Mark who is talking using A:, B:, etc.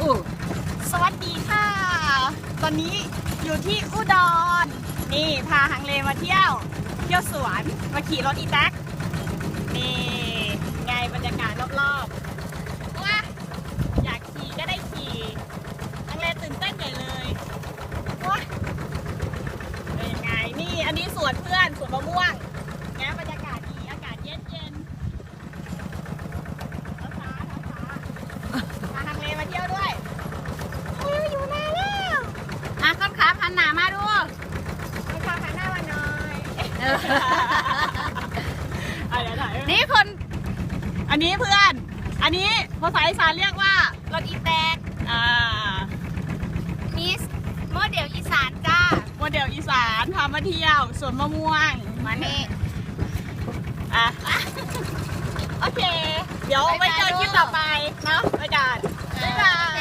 A: อู้
B: สวัสดีค่ะ ตอนนี้อยู่ที่อุดร นี่พาฮังเลมาเที่ยว เที่ยวสวน มาขี่รถอีแท็ก นี่ไงบรรยากาศรอบๆว้าอยากขี่ก็ได้ขี่ฮังเลตื่นเต้นใหญ่เลยว้าเป็นไง นี่อันนี้สวนเพื่อนสวนมะม่วงบรรยากาศดี อากาศเย็นเย็นๆท้าท้าท้าพาฮังเลมาเที่ยวด้วย เฮ้ยอยู่นานแล้ว
A: อะคนขาพันหนามาดู
B: มาขอหันหน้ามาหน่อย
A: เออ
B: อะเดี๋ยวถ่าย
A: นี่คน
B: อันนี้เพื่อน อันนี้ภาษาอีสานเรียกว่าร
A: ถอีแตก
B: อ่า
A: มีโมเดลอีสานจ้า
B: โมเดลอีสานพามาเที่ยวสวนมะม่วง
A: มานี่
B: อะ โอเค เดี๋ยว
A: บ๊าย
B: ไป
A: บาย
B: เจอคลิป
A: ลูก
B: ต่อไปเนาะไปกันบ๊ายบาย